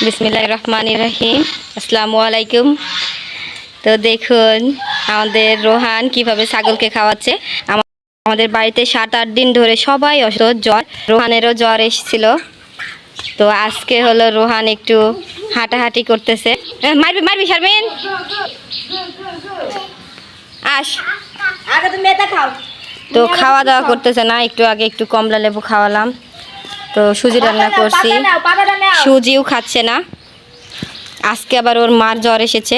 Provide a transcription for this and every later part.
বিসমিল্লাহ রহমান রহিম। আসসালামু আলাইকুম তো দেখুন আমাদের রোহান কীভাবে ছাগলকে খাওয়াচ্ছে। আমা- আমাদের বাড়িতে সাত আট দিন ধরে সবাই অসুস্থ। জ্বর রোহানেরও জ্বর এসেছিল। তো আজকে হলো রোহান একটু হাঁটাহাঁটি করতেছে। মারবি মারবি শারমিন। আস। আগে তুমি এটা খাও। তো খাওয়া দাওয়া করতেছে না একটু আগে একটু কমলা লেবু খাওয়ালাম। তো সুজি রান্না করছি। সুজিও খাচ্ছে না। আজকে আবার ওর মার জ্বর এসেছে।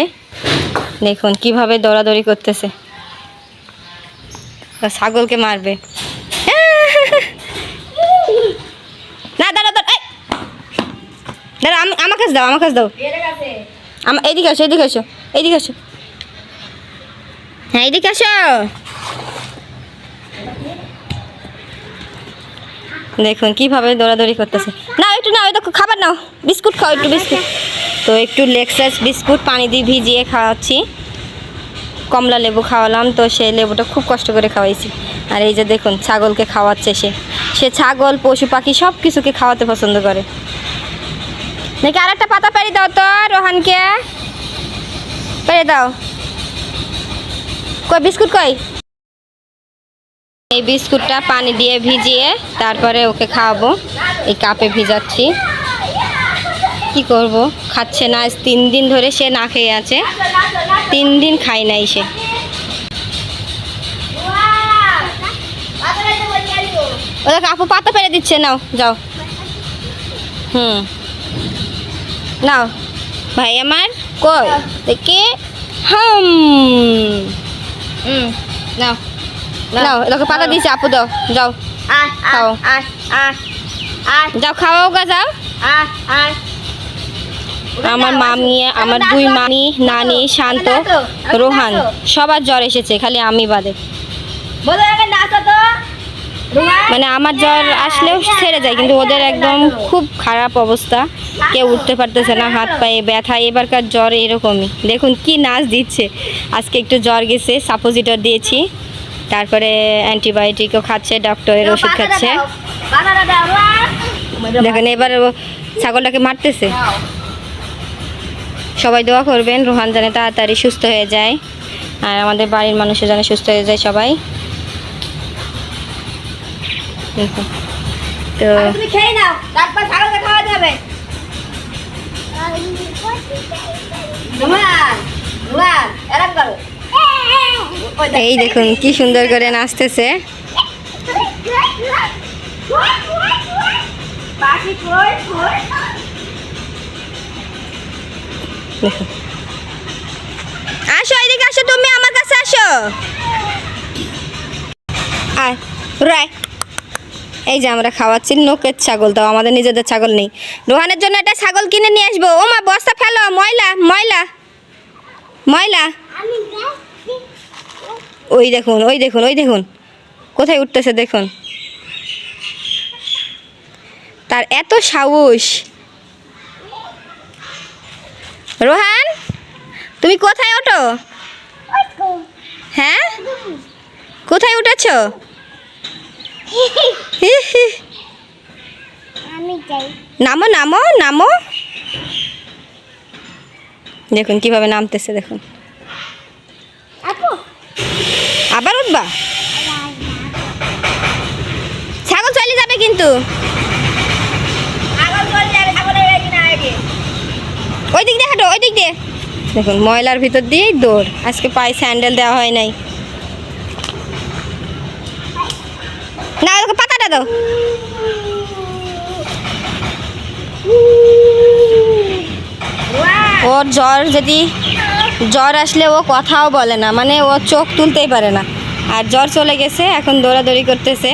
দেখুন কীভাবে দৌড়াদৌড়ি করতেছে। ছাগলকে মারবে। না দাঁড়া দাঁড়া আমি আমার কাছে দাও আমার কাছে দাও। এইদিকে আসো এইদিকে আসো এইদিকে আসো। হ্যাঁ এইদিকে আসো। দেখুন, কীভাবে দৌড়াদৌড়ি করতেছে। না একটু না একটু খাবার নাও। বিস্কুট খাও, একটু বিস্কুট। তো একটু লেক্সাস বিস্কুট, পানি দিয়ে ভিজিয়ে খাওয়াচ্ছি। কমলা লেবু খাওয়ালাম, তো সেই লেবুটা খুব কষ্ট করে খাওয়াইছি। আর এই যে দেখুন, ছাগলকে খাওয়াচ্ছে সে। সে ছাগল, পশু পাখি সব কিছুকে খাওয়াতে পছন্দ করে। নাকি আর একটা পাতা পেরে দাও তো, রোহানকে। পেরে দাও। কই, বিস্কুট কই? এই বিস্কুটটা পানি দিয়ে ভিজিয়ে তারপরে ওকে খাওয়াবো। এই কাপে ভিজাচ্ছি। কি করব? খাচ্ছে না। আজ তিন দিন ধরে সে না খেয়ে আছে। তিন দিন খাই নাই সে। ওদের আপু পাতা পেরে দিচ্ছে। নাও যাও। হুম। নাও। ভাই আমার কই? দেখি হাম। হুম। নাও। নাও এটাকে পাতা দিয়েছে আপু দাও যাও। খাও। যাও খাওয়াও গা যাও। আমার মামি আমার দুই মামি নানি শান্ত রোহান সবার জ্বর এসেছে খালি আমি বাদে। মানে আমার জ্বর আসলেও ছেড়ে যায় কিন্তু ওদের একদম খুব খারাপ অবস্থা। কেউ উঠতে পারতেছে না হাত পায়ে ব্যথা এবারকার জ্বর এরকমই। দেখুন কি নাচ দিচ্ছে। আজকে একটু জ্বর গেছে সাপোজিটর দিয়েছি। তারপরে অ্যান্টিবায়োটিকও খাচ্ছে ডক্টরের ওষুধ খাচ্ছে। দেখেন এবার ও ছাগলটাকে মারতেছে। সবাই দোয়া করবেন রোহান যেন তাড়াতাড়ি সুস্থ হয়ে যায় আর আমাদের বাড়ির মানুষও যেন সুস্থ হয়ে যায় সবাই। তো খেয়ে এই দেখুন, কি সুন্দর করে নাচতেছে। আসো, এদিকে আসো তুমি, আমার কাছে আসো। আয় রায় এই যে আমরা খাওয়াচ্ছি নোকের ছাগল তো, আমাদের নিজেদের ছাগল নেই। রোহানের জন্য একটা ছাগল কিনে নিয়ে আসব। ও মা বস্তা ফেলো, ময়লা ময়লা ময়লা। ওই দেখুন ওই দেখুন ওই দেখুন। কোথায় উঠতেছে দেখুন। তার এত সাহস। রোহান, তুমি কোথায় ওঠো? হ্যাঁ? কোথায় উঠেছ? নামো নামো নামো। দেখুন, কীভাবে নামতেছে, দেখুন আপু আবার উঠবা? ছাগল চলে যাবে কিন্তু। ওই দিক দিয়ে হাঁটো ওই দিক দিয়ে। দেখুন ময়লার ভিতর দিয়েই দৌড়। আজকে পায়ে স্যান্ডেল দেওয়া হয় নাই। না ওকে পাতাটা দাও। ওর জ্বর যদি জ্বর আসলে ও কথাও বলে না মানে ও চোখ তুলতেই পারে না। আর জ্বর চলে গেছে, এখন দৌড়াদৌড়ি করতেছে।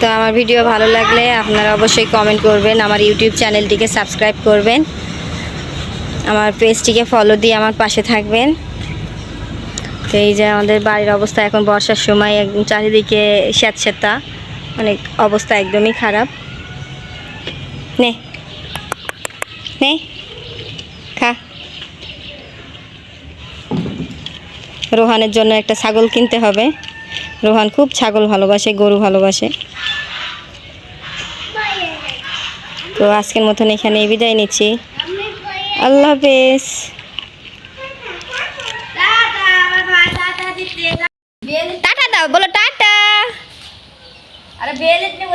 তো আমার ভিডিও ভালো লাগলে আপনারা অবশ্যই কমেন্ট করবেন, আমার ইউটিউব চ্যানেলটিকে সাবস্ক্রাইব করবেন। আমার পেজটিকে ফলো দিয়ে আমার পাশে থাকবেন। তো এই যে আমাদের বাড়ির অবস্থা, এখন বর্ষার সময় চারিদিকে স্যাঁতস্যাঁতা। অনেক অবস্থা একদমই খারাপ। নে। নে। খা। রোহানের জন্য একটা ছাগল কিনতে হবে। রোহান খুব ছাগল ভালোবাসে গরু ভালোবাসে। তো আজকের মতন এখানে বিদায় নিচ্ছি। আল্লাহ হাফেজ। টাটা টাটা দিতে અરે બે જ ને